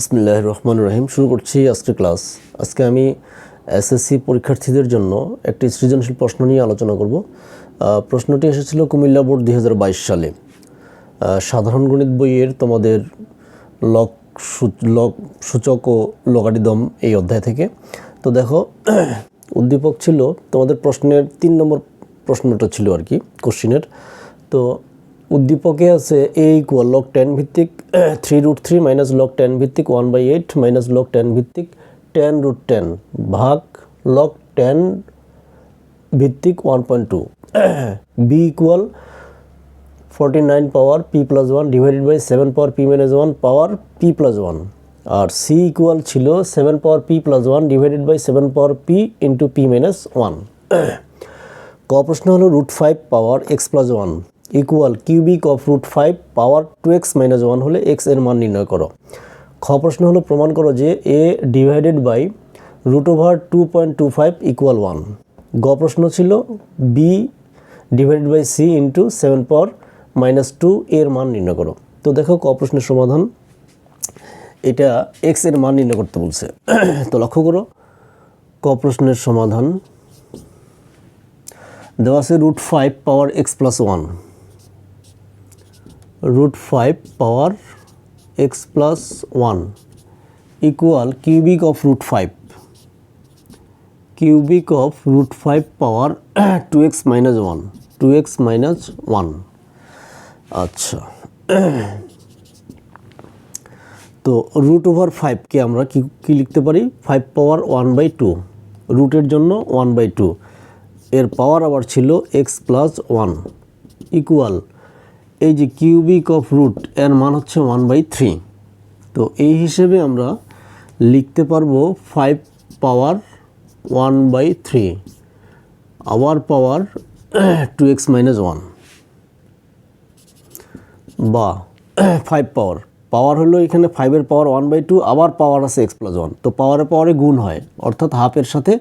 ইসমিল্লাহ রহমান রহিম শুরু করছি আজকে ক্লাস। আজকে আমি এসএসসি পরীক্ষার্থীদের জন্য একটি সৃজনশীল প্রশ্ন নিয়ে আলোচনা করব। প্রশ্নটি এসেছিল কুমিল্লা বোর্ড দুই হাজার বাইশ সালে। সাধারণ গণিত বইয়ের তোমাদের লক লক সূচক ও লগারিদম এই অধ্যায় থেকে। তো দেখো, উদ্দীপক ছিল তোমাদের প্রশ্নের তিন নম্বর প্রশ্নটা ছিল আর কি, কোশ্চিনের। তো উদ্দীপকে আছে এ ইকুয়াল লক টেন ভিত্তিক three root three minus log ten ভিত্তিক one by eight minus log ten ভিত্তিক টেন রুট টেন ভাগ লক টেন ভিত্তিক one point two B equal forty nine power P plus one divided by seven power P minus one power P plus one R C equal ছিল seven power P plus one divided by seven power P into P minus one ক প্রশ্ন হলো root five power X plus one equal cubic of root five power two X minus one হলে এক্সের মান নির্ণয় করো। খ, প্রশ্ন হলো, প্রমাণ করো যে A divided by root over two point two five equal one গ, প্রশ্ন ছিল B divided by C into seven power minus two এর মান নির্ণয় করো। তো দেখো, ক প্রশ্নের সমাধান। এটা এক্সের মান নির্ণয় করতে বলছে। তো লক্ষ্য করো, ক প্রশ্নের সমাধান। দেওয়া আছে root five power X plus one root five power X plus one equal cubic of root five cubic of root five power two X minus one two X minus one আচ্ছা। তো রুট ওভার ফাইভকে আমরা কি কি লিখতে পারি? Five power one by two রুটের জন্য one by two এর পাওয়ার আবার ছিল এক্স প্লাস ওয়ান ইকুয়াল এই যে কিউবিক অফ রুট এর মান হচ্ছে ওয়ান বাই থ্রি তো এই হিসেবে আমরা লিখতে পারব five power one by three our power two X minus one বা ফাইভ পাওয়ার পাওয়ার হলো এখানে ফাইভের পাওয়ার ওয়ান বাই টু আবার পাওয়ার আছে এক্স প্লাস ওয়ান তো পাওয়ারে পাওয়ারে গুণ হয়, অর্থাৎ হাফের সাথে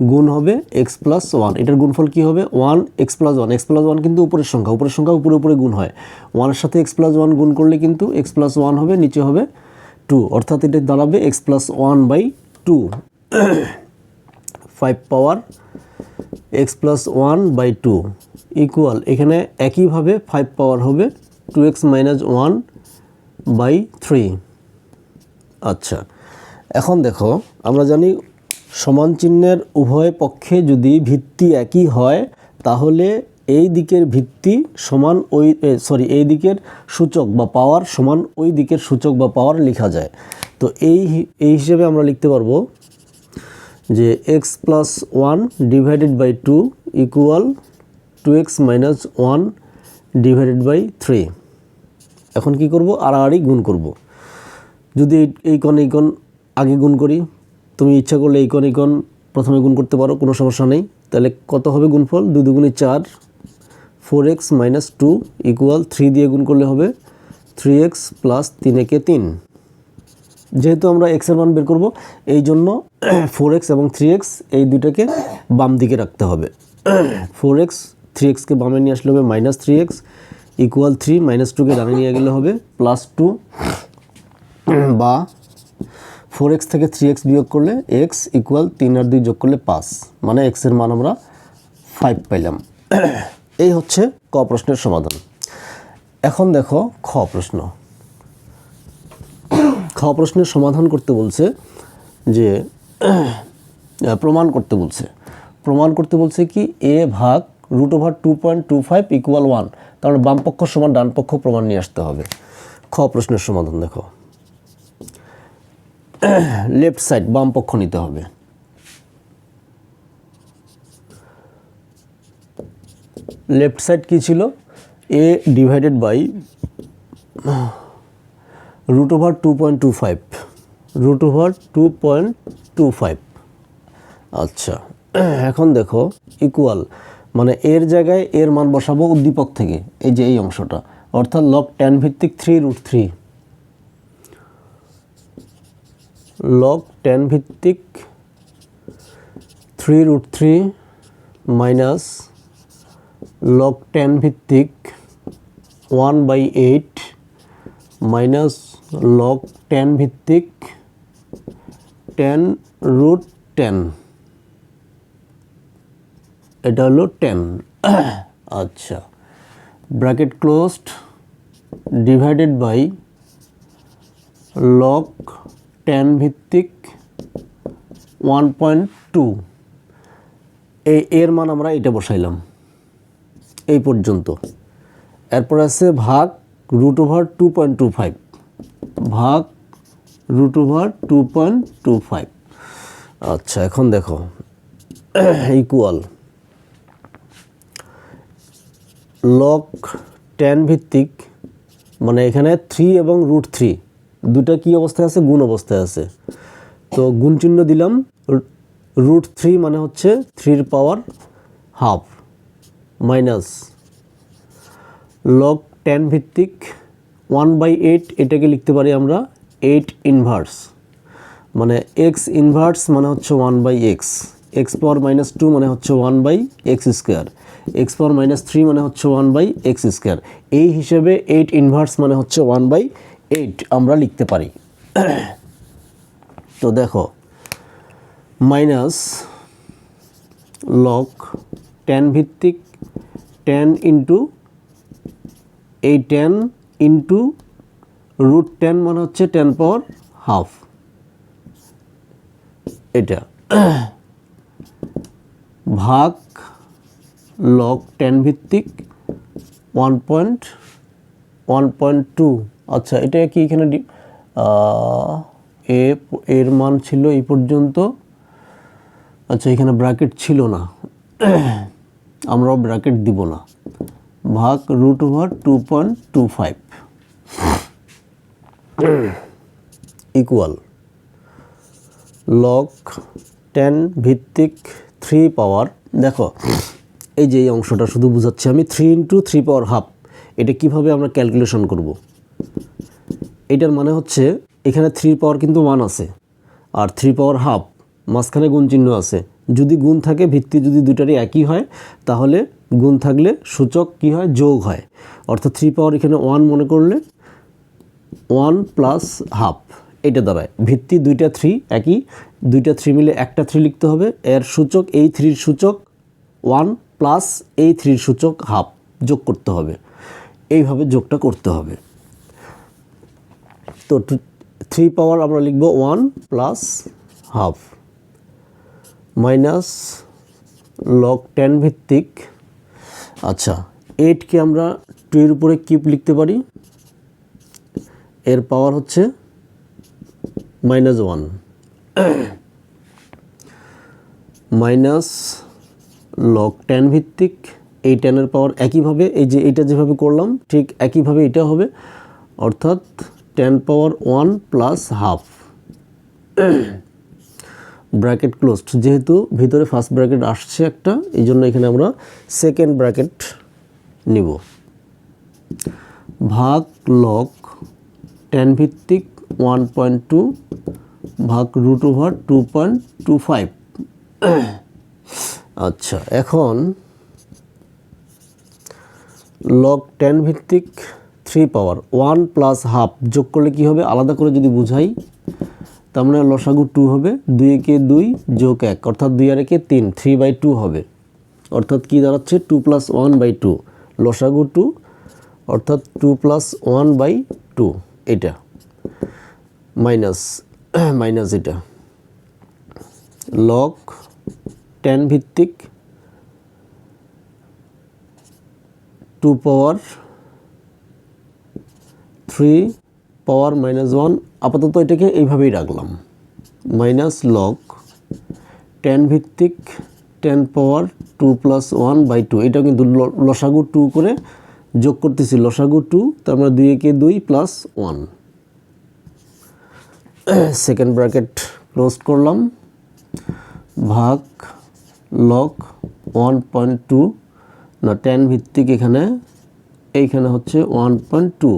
গুণ হবে এক্স প্লাস ওয়ান এটার গুণফল কী হবে? One X plus one X plus one কিন্তু উপরের সংখ্যা। উপরের সংখ্যা উপরে উপরে গুণ হয়। ওয়ানের সাথে এক্স প্লাস ওয়ান গুণ করলে কিন্তু এক্স প্লাস ওয়ান হবে, নিচে হবে টু অর্থাৎ এটা দাঁড়াবে X plus one by two five power X plus one by two equal এখানে একইভাবে ফাইভ পাওয়ার হবে two X minus one by three আচ্ছা। এখন দেখো, আমরা জানি সমান চিহ্নের উভয় পক্ষে যদি ভিত্তি একই হয়, তাহলে এই দিকের ভিত্তি সমান ওই সরি এই দিকের সূচক বা পাওয়ার সমান ওই দিকের সূচক বা পাওয়ার লেখা যায়। তো এই এই হিসেবে আমরা লিখতে পারব যে X plus one divided by two equal two X minus one divided by three এখন কি করব? আড়াআড়ি গুণ করব। যদি এই- কণ এই কণ আগে গুণ করি তুমি ইচ্ছা করলে এই কণ প্রথমে গুণ করতে পারো, কোনো সমস্যা নেই। তাহলে কত হবে গুণফল? দুই দুগুণে চার four X minus two equal three দিয়ে গুণ করলে হবে থ্রি এক্স প্লাস তিন একে তিন। যেহেতু আমরা এক্সের মান বের করব, এই জন্য ফোর এক্স এবং থ্রি এক্স এই দুটাকে বাম দিকে রাখতে হবে। ফোর এক্স থ্রি এক্সকে বামে নিয়ে আসলে হবে minus three X equal three minus টুকে ডানে নিয়ে গেলে হবে প্লাস টু বা ফোর এক্স থেকে থ্রি এক্স বিয়োগ করলে এক্স ইকুয়াল তিন আর দুই যোগ করলে পাঁচ। মানে এক্সের মান আমরা ফাইভ পাইলাম। এই হচ্ছে ক প্রশ্নের সমাধান। এখন দেখো খ প্রশ্ন। খ প্রশ্নের সমাধান করতে বলছে যে, প্রমাণ করতে বলছে। প্রমাণ করতে বলছে কি এ ভাগ root over two point two five equal one কারণ বাম পক্ষ সমান ডান পক্ষ প্রমাণ নিয়ে আসতে হবে। খ প্রশ্নের সমাধান দেখো। লেফট সাইড বাম পক্ষ নিতে হবে। লেফট সাইড কি ছিল? A divided by root over two point two five root over two point two five আচ্ছা এখন দেখো ইকুয়াল মানে এর জায়গায় এর মান বসাবো উদ্দীপক থেকে, এই যে এই অংশটা। অর্থাৎ লক টেন ভিত্তিক three root three log ten ভিত্তিক three root three minus log ten ভিত্তিক one by eight minus log ten ভিত্তিক টেন রুট টেন এটা হলো টেন আচ্ছা। Bracket closed divided by log ten ভিত্তিক ওয়ান পয়েন্ট টু এই এর মান আমরা এটা বসাইলাম। এই পর্যন্ত। এরপর আছে ভাগ root over two point two five ভাগ root over two point two five আচ্ছা এখন দেখো। ইকুয়াল লক টেন ভিত্তিক মানে এখানে থ্রি এবং রুট থ্রি দুটা কি অবস্থায় আছে? গুণ অবস্থায় আছে। তো গুণ চিহ্ন দিলাম। রুট থ্রি মানে হচ্ছে থ্রির power half, minus log ten ভিত্তিক ওয়ান বাই এইট, এটাকে লিখতে পারি আমরা এইট ইনভার্স। মানে এক্স ইনভার্স মানে হচ্ছে one by X. X power minus two মানে হচ্ছে one by X square. X power minus three মানে হচ্ছে ওয়ান বাই এক্স স্কোয়ার। এই হিসেবে এইট ইনভার্স মানে হচ্ছে ওয়ান বাই এইট আমরা লিখতে পারি। তো দেখো মাইনাস লক টেন ভিত্তিক টেন ইন্টু এই টেন ইন্টু রুট টেন মানে হচ্ছে টেন পাওয়ার হাফ এটা ভাগ লক টেন ভিত্তিক one point one point two আচ্ছা এটা কি এখানে এ এর মান ছিল এই পর্যন্ত? আচ্ছা এখানে ব্র্যাকেট ছিল না। আমরাও ব্র্যাকেট দিব না। ভাগ root over two point two five equal log ten ভিত্তিক থ্রি পাওয়ার দেখো, এই যে এই অংশটা শুধু বোঝাচ্ছি আমি। Three into three power half এটা কীভাবে আমরা ক্যালকুলেশন করব? এটার মানে হচ্ছে, এখানে থ্রি পাওয়ার কিন্তু ওয়ান আছে, আর থ্রি পাওয়ার হাফ মাঝখানে গুণ চিহ্ন আছে। যদি গুণ থাকে, ভিত্তি যদি দুটারই একই হয়, তাহলে গুণ থাকলে সূচক কি হয়? যোগ হয়। অর্থাৎ থ্রি পাওয়ার এখানে ওয়ান মনে করলে ওয়ান প্লাস হাফ এটা দাঁড়ায়। ভিত্তি দুইটা থ্রি একই, দুইটা থ্রি মিলে একটা থ্রি লিখতে হবে। এর সূচক, এই থ্রির সূচক ওয়ান প্লাস এই থ্রির সূচক হাফ যোগ করতে হবে। এইভাবে যোগটা করতে হবে। তো থ্রি পাওয়ার আমরা লিখব one plus half minus log ten ভিত্তিক। আচ্ছা এইটকে আমরা টু এর উপরে কিউব লিখতে পারি। এর পাওয়ার হচ্ছে minus one minus log ten ভিত্তিক। এই টেনের পাওয়ার একইভাবে, এই যে এটা যেভাবে করলাম, ঠিক একইভাবে এটা হবে, অর্থাৎ ten power one plus half bracket closed যেহেতু ভিতরে ফার্স্ট ব্র্যাকেট আসছে একটা, এই জন্য এখানে আমরা সেকেন্ড ব্র্যাকেট নিব। ভাগ লক টেন ভিত্তিক ওয়ান পয়েন্ট টু ভাগ root over two point two five আচ্ছা এখন লগ টেন ভিত্তিক three power one plus half যোগ করলে কী হবে? আলাদা করে যদি বুঝাই, তার মানে লসাগু টু হবে, দুই একে দুই যোগ এক, অর্থাৎ দুই আর একে তিন থ্রি বাই টু হবে। অর্থাৎ কী দাঁড়াচ্ছে? Two plus one by two লসাগু টু অর্থাৎ two plus one by two এটা। মাইনাস মাইনাস এটা। লগ টেন ভিত্তিক two power three power minus one আপাতত এটাকে এইভাবেই রাখলাম। মাইনাস লগ টেন ভিত্তিক ten power two plus one by two এটা কিন্তু লসাগু টু করে যোগ করতেছি, লসাগু টু তার মানে দুই একে দুই plus one second bracket close করলাম। ভাগ লগ ওয়ান পয়েন্ট টু না টেন ভিত্তিক এখানে, এইখানে হচ্ছে ওয়ান পয়েন্ট টু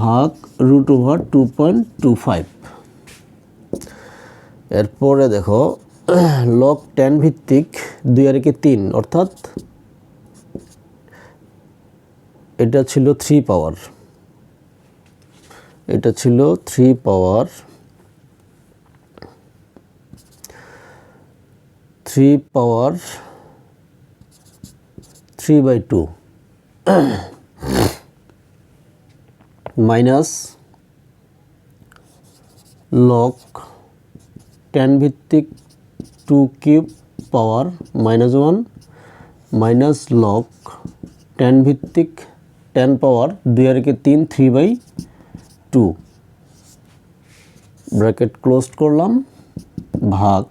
ভাগ root over two point two five এরপরে দেখো লগ টেন ভিত্তিক দুই আর একে তিন, অর্থাৎ এটা ছিল থ্রি পাওয়ার এটা ছিল three power three power three by two minus log ten ভিত্তিক two cube power minus one minus log ten ভিত্তিক টেন পাওয়ার দুই আর একে তিন three by two bracket close করলাম, ভাগ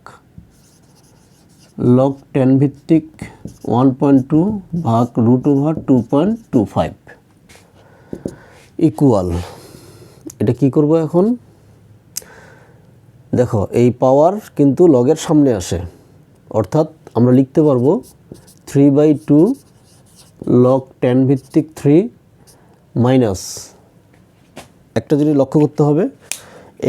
লগ টেন ভিত্তিক ওয়ান পয়েন্ট টু ভাগ root over two point two five equal এটা কি করব এখন? দেখো, এই পাওয়ার কিন্তু লগের সামনে আসে। অর্থাৎ আমরা লিখতে পারব three by two log ten ভিত্তিক থ্রি মাইনাস একটা জিনিস লক্ষ্য করতে হবে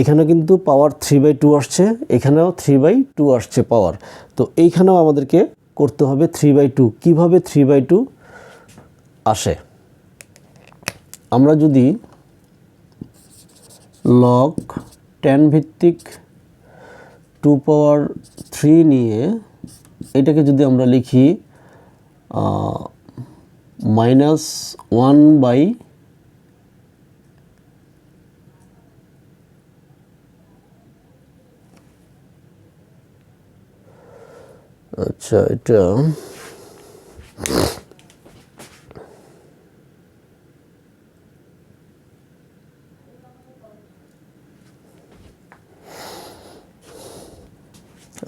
এখানে কিন্তু পাওয়ার থ্রি বাই টু আসছে, এখানেও থ্রি বাই টু আসছে পাওয়ার তো এইখানেও আমাদেরকে করতে হবে থ্রি বাই টু কীভাবে থ্রি বাই টু আসে? আমরা যদি লগ টেন ভিত্তিক টু পাওয়ার থ্রি নিয়ে এটাকে যদি আমরা লিখি মাইনাস ওয়ান বাই আচ্ছা এটা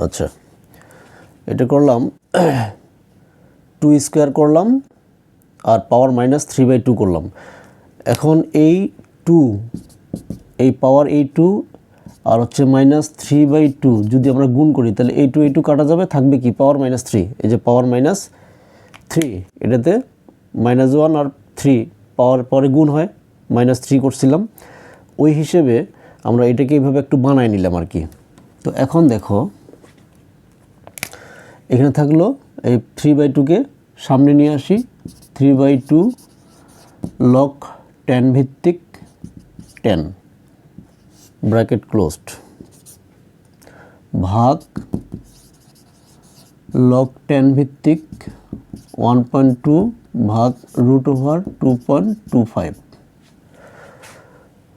আচ্ছা এটা করলাম টু স্কোয়ার করলাম, আর power minus three by two করলাম। এখন এই টু এই পাওয়ার এই টু আর হচ্ছে মাইনাস থ্রি বাই টু যদি আমরা গুণ করি, তাহলে এই টু এই টু কাটা যাবে, থাকবে কি? পাওয়ার মাইনাস থ্রি এই যে পাওয়ার মাইনাস থ্রি এটাতে মাইনাস ওয়ান আর থ্রি পাওয়ার পরে গুণ হয় মাইনাস থ্রি করছিলাম। ওই হিসেবে আমরা এটাকে এইভাবে একটু বানায় নিলাম আর কি। তো এখন দেখো, এখানে থাকল এই থ্রি বাই টুকে সামনে নিয়ে আসি। Three by two log ten ভিত্তিক টেন ব্র্যাকেট ক্লোজড। ভাগ লক টেন ভিত্তিক ওয়ান পয়েন্ট টু ভাগ root over two point two five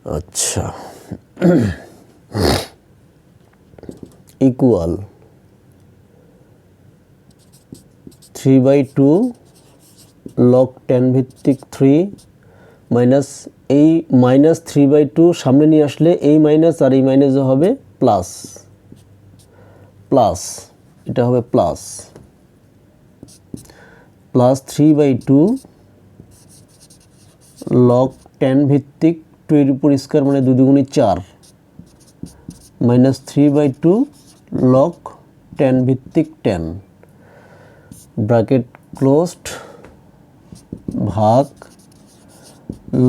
আচ্ছা। Equal three by two log ten ভিত্তিক থ্রি মাইনাস এই মাইনাস থ্রি বাই টু সামনে নিয়ে আসলে এই মাইনাস আর এই মাইনাসে হবে প্লাস। প্লাস, এটা হবে plus. Plus three by two log ten ভিত্তিক টু এর মানে দুই দুগুণি চার। Minus three by two log ten ভিত্তিক টেন। ব্র্যাকেট ক্লোজড ভাগ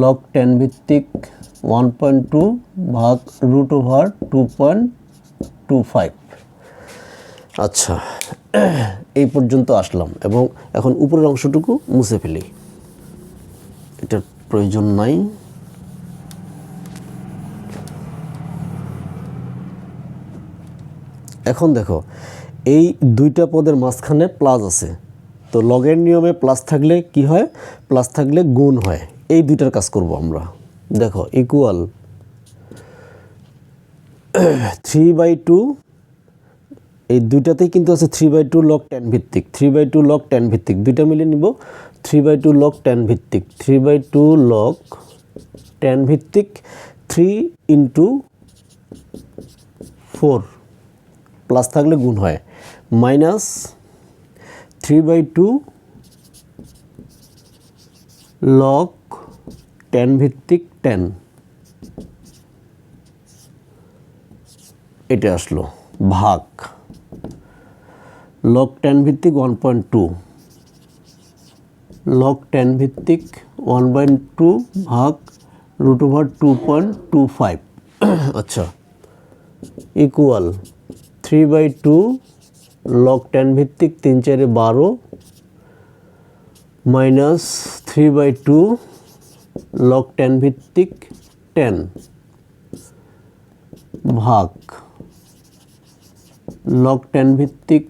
লক টেন ভিত্তিক ওয়ান পয়েন্ট টু ভাগ root over two point two five আচ্ছা এই পর্যন্ত আসলাম এবং এখন উপরের অংশটুকু মুছে ফেলি। এটার প্রয়োজন নাই। এখন দেখো, এই দুইটা পদের মাঝখানে প্লাস আছে। তো লগের নিয়মে প্লাস থাকলে কি হয়? প্লাস থাকলে গুণ হয়। এই দুইটার কাজ করব আমরা। দেখো ইকুয়াল থ্রি বাই টু এই দুইটাতেই কিন্তু আছে three by two log ten ভিত্তিক। Three by two log ten ভিত্তিক। দুইটা মিলে নিব three by two log ten ভিত্তিক। Three by two log ten ভিত্তিক থ্রি ইন্টু ফোর প্লাস থাকলে গুণ হয়। Minus three by two log ten ভিত্তিক টেন এটা আসলো ভাগ। লক টেন ভিত্তিক one point two log ten ভিত্তিক ওয়ান পয়েন্ট টু ভাগ root over two point two five আচ্ছা equal three by two log ten ভিত্তিক তিন চারে বারো minus three by two log ten ভিত্তিক টেন ভাগ লগ টেন ভিত্তিক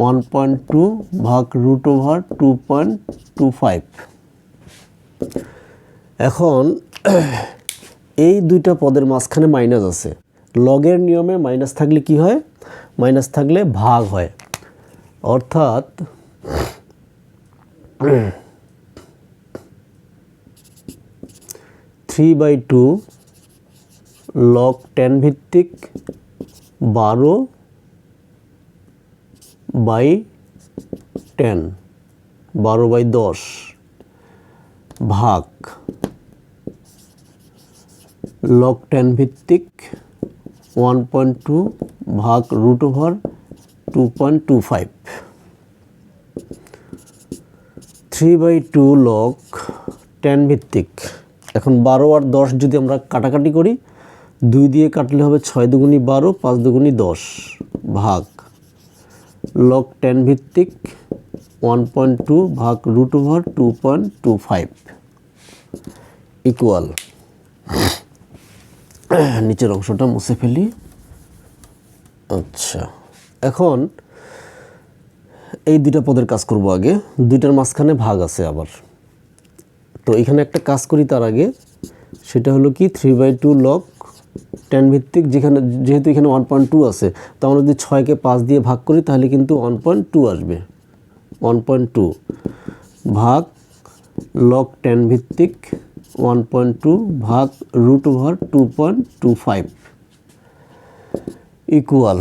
ওয়ান পয়েন্ট টু ভাগ root over two point two five এখন এই দুইটা পদের মাঝখানে মাইনাস আছে। লগের নিয়মে মাইনাস থাকলে কি হয়? মাইনাস থাকলে ভাগ হয়। অর্থাৎ three by two log ten ভিত্তিক বারো বাই টেন বারো বাই দশ ভাগ লগ টেন ভিত্তিক ওয়ান পয়েন্ট টু ভাগ root over two point two five three by two log ten ভিত্তিক এখন বারো আর দশ যদি আমরা কাটাকাটি করি, দুই দিয়ে কাটলে হবে ছয় দুগুনি বারো, পাঁচ দুগুনি দশ ভাগ লক টেন ভিত্তিক ওয়ান পয়েন্ট টু ভাগ root over two point two five equal নিচের অংশটা মুছে ফেলি। আচ্ছা এখন এই দুইটা পদের কাজ করব আগে। দুইটার মাঝখানে ভাগ আছে আবার। তো এখানে একটা কাজ করি তার আগে, সেটা হলো কি three by two log ten ভিত্তিক যেখানে, যেহেতু এখানে ওয়ান পয়েন্ট টু আছে, তো আমরা যদি ছয়কে পাঁচ দিয়ে ভাগ করি, তাহলে কিন্তু ওয়ান পয়েন্ট টু আসবে। ওয়ান পয়েন্ট টু ভাগ লগ টেন ভিত্তিক ওয়ান পয়েন্ট টু ভাগ root over two point two five equal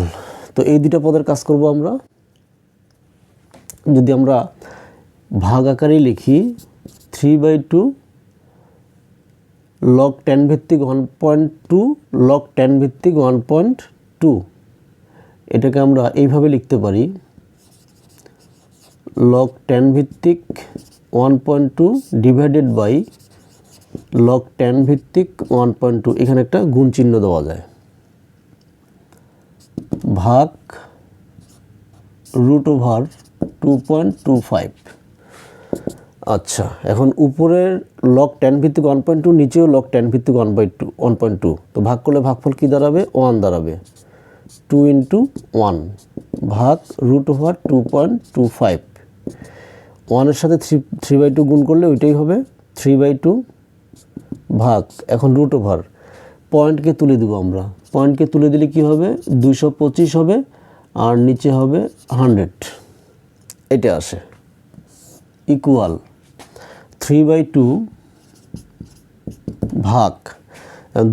তো এই দুটা পদের কাজ করব আমরা। যদি আমরা ভাগ আকারে লিখি three by two log ten ভিত্তিক one point two log ten ভিত্তিক ওয়ান পয়েন্ট টু এটাকে আমরা এইভাবে লিখতে পারি। লগ টেন ভিত্তিক one point two divided by log ten ভিত্তিক ওয়ান পয়েন্ট টু এখানে একটা গুণ চিহ্ন দেওয়া যায়। ভাগ root over two point two five আচ্ছা এখন উপরের লক টেন ভিত্তিক ওয়ান পয়েন্ট টু নিচেও লক টেন ভিত্তিক one by two one point two তো ভাগ করলে ভাগফল কী দাঁড়াবে? ওয়ান দাঁড়াবে। টু ইন্টু ওয়ান ভাগ root over two point two five ওয়ানের সাথে থ্রি থ্রি বাই টু গুণ করলে ওইটাই হবে থ্রি বাই টু ভাগ, এখন রুট ওভার পয়েন্টকে তুলে দেবো আমরা। পয়েন্টকে তুলে দিলে কি হবে? দুইশো পঁচিশ হবে, আর নিচে হবে হান্ড্রেড এটা আসে। ইকুয়াল থ্রি বাই টু ভাগ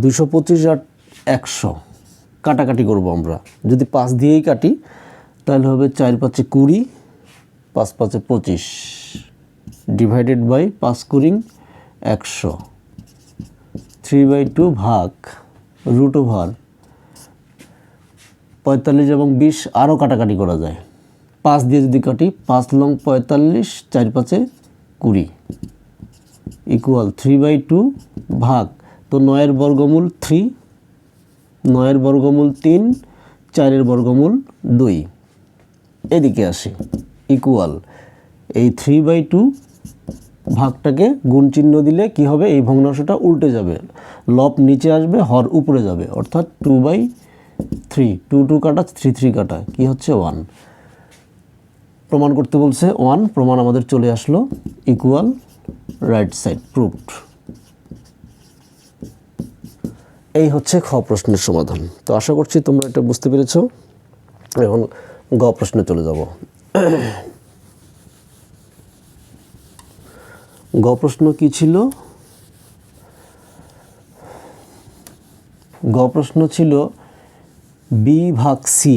দুশো পঁচিশ আর একশো কাটাকাটি করব আমরা। যদি পাঁচ দিয়েই কাটি, তাহলে হবে চার পাঁচে কুড়ি, পাঁচ পাঁচে পঁচিশ ডিভাইডেড বাই পাঁচ কুড়িং একশো। থ্রি বাই টু ভাগ রুট ওভার পঁয়তাল্লিশ এবং বিশ আরও কাটাকাটি করা যায়। পাঁচ দিয়ে যদি কাটি, পাঁচ লং পঁয়তাল্লিশ, চার পাঁচে কুড়ি। ইকুয়াল থ্রি বাই টু ভাগ। তো নয়ের বর্গমূল থ্রি নয়ের বর্গমূল তিন, চারের বর্গমূল দুই। এদিকে আসি ইকুয়াল এই থ্রি বাই টু ভাগটাকে গুণ চিহ্ন দিলে কি হবে? এই ভগ্নাংশটা উল্টে যাবে। লব নিচে আসবে, হর উপরে যাবে। অর্থাৎ two by three two two কাটা থ্রি থ্রি কাটা। কি হচ্ছে? ওয়ান প্রমাণ করতে বলছে ওয়ান প্রমাণ আমাদের চলে আসলো ইকুয়াল রাইট সাইড প্রুফড এই হচ্ছে খ প্রশ্নের সমাধান। তো আশা করছি তোমরা এটা বুঝতে পেরেছ। এখন গ প্রশ্নে চলে যাব। গ প্রশ্ন কি ছিল? গ প্রশ্ন ছিল বি ভাগ সি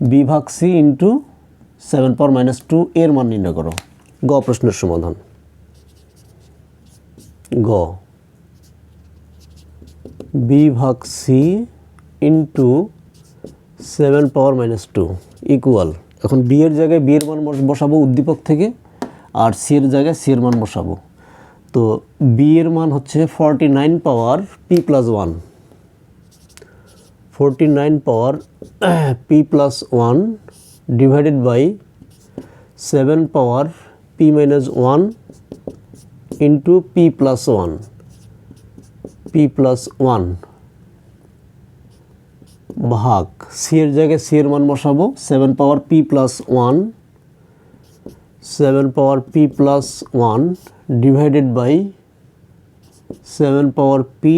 বি ভাগ C into seven power minus two এর মান নির্ণয় করো। গ প্রশ্নের সমাধান। গ। বি ভাগ C into seven power minus two equal. এখন বি এর জায়গায় বি এর মান বসাবো উদ্দীপক থেকে, আর সি এর জায়গায় সি এর মান বসাবো। তো বি এর মান হচ্ছে forty nine power P plus one forty nine power P plus one divided by seven power P minus one into P plus one P plus one ভাগ। সি এর জায়গায় সি এর মান বসাবো। Seven power P plus one seven power P plus one divided by seven power P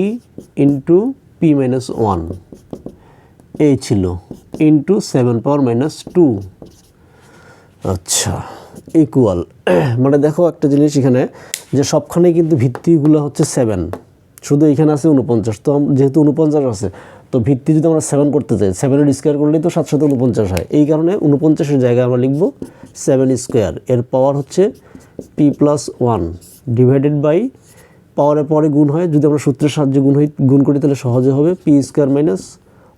into P minus one এই ছিল। Into seven power minus two আচ্ছা। Equal মানে দেখো একটা জিনিস এখানে, যে সবখানে কিন্তু ভিত্তিগুলো হচ্ছে সেভেন শুধু এখানে আছে উনপঞ্চাশ তো যেহেতু উনপঞ্চাশ আছে, তো ভিত্তি যদি আমরা সেভেন করতে চাই সেভেনের স্কোয়ার করলেই তো সাত সাথে উনপঞ্চাশ হয়। এই কারণে উনপঞ্চাশের জায়গায় আমরা লিখব সেভেন স্কোয়ার এর পাওয়ার হচ্ছে P plus one divided by পাওয়ারের পরে গুণ হয়, যদি আমরা সূত্রের সাহায্যে গুণ হই, গুণ করি তাহলে সহজে হবে পি স্কোয়ার মাইনাস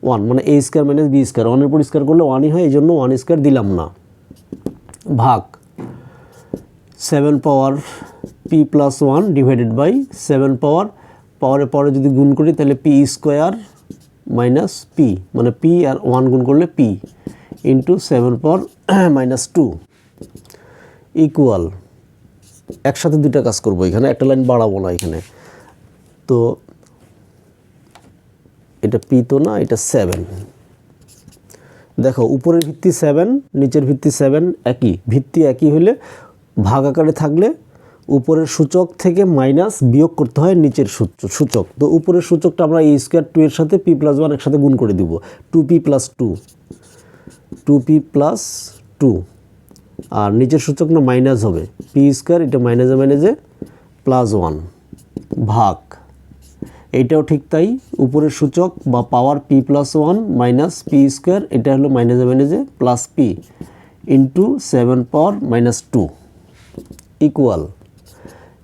ওয়ান মানে A square minus B square ওয়ানের পর স্কোয়ার করলে ওয়ানই হয়, এই জন্য ওয়ান স্কোয়ার দিলাম না। ভাগ। Seven power P plus one divided by seven power power পরে যদি গুণ করি, তাহলে পি স্কোয়ার মাইনাস পি মানে পি আর ওয়ান গুণ করলে P into seven power minus two equal একসাথে দুইটা কাজ করব এখানে, একটা লাইন বাড়াবো না এখানে। তো এটা পি তো না, এটা সেভেন দেখো, উপরের ভিত্তি সেভেন নিচের ভিত্তি সেভেন একই। ভিত্তি একই হলে ভাগ আকারে থাকলে উপরের সূচক থেকে মাইনাস বিয়োগ করতে হয় নিচের সূচ- সূচক। তো উপরের সূচকটা আমরা এই স্কোয়ার টু এর সাথে পি প্লাস ওয়ান একসাথে গুণ করে দিব। Two P plus two two P plus two আর নিচের সূচক না মাইনাস হবে। পি স্কোয়ার এটা মাইনাসে মাইনাসে প্লাস ওয়ান ভাগ। এইটাও ঠিক তাই। উপরের সূচক বা power P plus one minus P square এটা হলো মাইনাসে মাইনাসে plus P into seven power minus two equal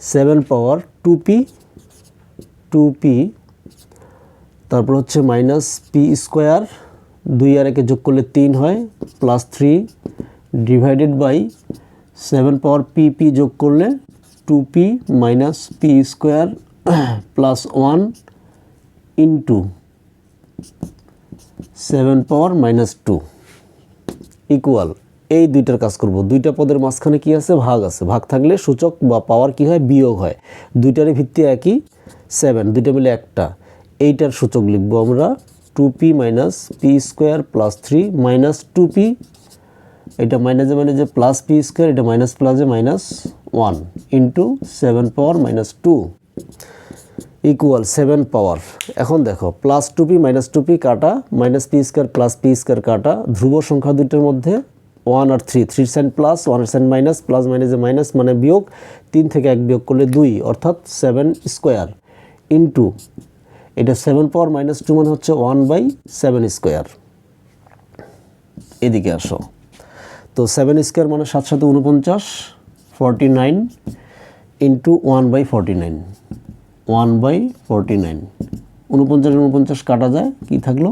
seven power two P two P তারপর হচ্ছে মাইনাস পি স্কোয়ার দুই আর একে যোগ করলে তিন হয় plus three divided by seven power P P যোগ করলে two P minus P square plus one into seven power minus two equal এই দুইটার কাজ করব। দুইটা পদের মাঝখানে কি আছে? ভাগ আছে। ভাগ থাকলে সূচক বা পাওয়ার কি হয়? বিয়োগ হয়। দুইটারই ভিত্তি একই। সেভেন দুইটা মিলে একটা। এইটার সূচক লিখব আমরা two P minus P square plus three minus two P এটা মাইনাসে মাইনাসে প্লাস পি স্কোয়ার এটা মাইনাস প্লাসে minus one into seven power minus two equal seven power এখন দেখো plus two P minus two P কাটা minus P square plus P square কাটা, ধ্রুব সংখ্যা দুইটার মধ্যে ওয়ান আর three three Saint plus, one Saint minus, plus মাইনাসে মাইনাস মানে বিয়োগ, তিন থেকে এক বিয়োগ করলে দুই, অর্থাৎ সেভেন স্কোয়ার ইন্টু, এটা সেভেন পাওয়ার মাইনাস টু মানে হচ্ছে ওয়ান বাই সেভেন স্কোয়ার। এদিকে আসো। তো সেভেন স্কোয়ার মানে সাত সাথে উনপঞ্চাশ, forty nine into one by forty nine, one by forty nine. উনপঞ্চাশ উনপঞ্চাশ কাটা যায়, কি থাকল?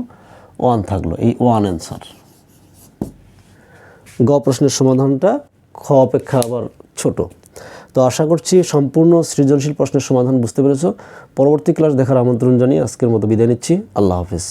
ওয়ান থাকল, এই ওয়ান অ্যান্সার। গ প্রশ্নের সমাধানটা খ অপেক্ষা আবার ছোট। তো আশা করছি সম্পূর্ণ সৃজনশীল প্রশ্নের সমাধান বুঝতে পেরেছ। পরবর্তী ক্লাস দেখার আমন্ত্রণ জানিয়ে আজকের মতো বিদায় নিচ্ছি। আল্লাহ হাফিজ।